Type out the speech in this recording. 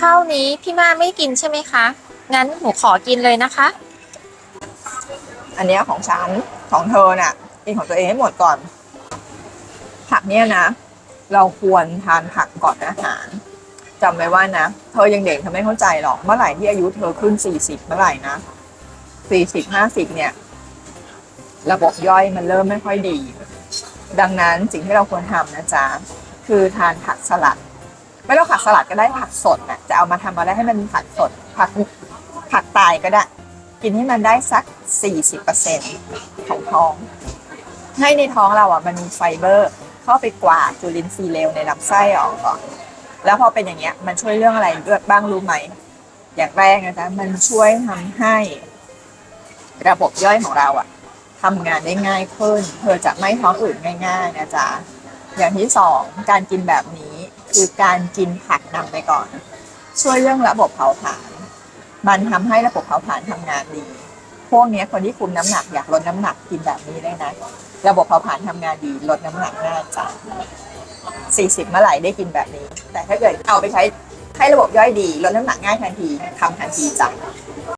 ข้าวนี้พี่มาไม่กินใช่ไหมคะ งั้นหนูขอกินเลยนะคะ อันเนี้ยของฉันของเธอน่ะกินของตัวเองให้หมดก่อน ผักเนี่ยนะ เราควรทานผักก่อนอาหารจำไว้ว่านะ เธอยังเด็กเธอไม่เข้าใจหรอก เมื่อไหร่ที่อายุเธอขึ้น40เมื่อไหร่นะ40 50เนี่ย ระบบย่อยมันเริ่มไม่ค่อยดี ดังนั้นสิ่งที่เราควรทำนะจ๊ะ คือทานผักสลัด ไม่ต้องผักสลัดก็ได้ผักสดนะจะเอามาทำอะไรให้มันเป็นผักสดผักผักตายก็ได้ กินให้มันได้สัก 40%ของท้อง ให้ในท้องเราอะมันมีไฟเบอร์ เข้าไปกวาดจุลินทรีย์เลวในลำไส้ออกก่อน แล้วพอเป็นอย่างเงี้ยมันช่วยเรื่องอะไรด้วยบ้างรู้ไหมอย่างแรกนะจ๊ะมันช่วยทำให้ ระบบย่อยของเราอะทำงานได้ง่ายขึ้น เธอจะไม่ท้องอืดง่าย ๆ นะจ๊ะอย่างที่สองการกินแบบนี้ คือการกินผักนำไปก่อน ช่วยเรื่องระบบเผาผลาญมันทำให้ระบบเผาผลาญทำงานดีพวกนี้คนที่คุมน้ำหนักอยากลดน้ำหนักกินแบบนี้ได้นะ ระบบเผาผลาญทำงานดีลดน้ำหนักง่ายจ้ะ40 เมื่อไหร่ได้กินแบบนี้ แต่ถ้าเกิดเอาไปใช้ให้ระบบย่อยดีลดน้ำหนักง่ายทันทีทำทันทีจ้ะ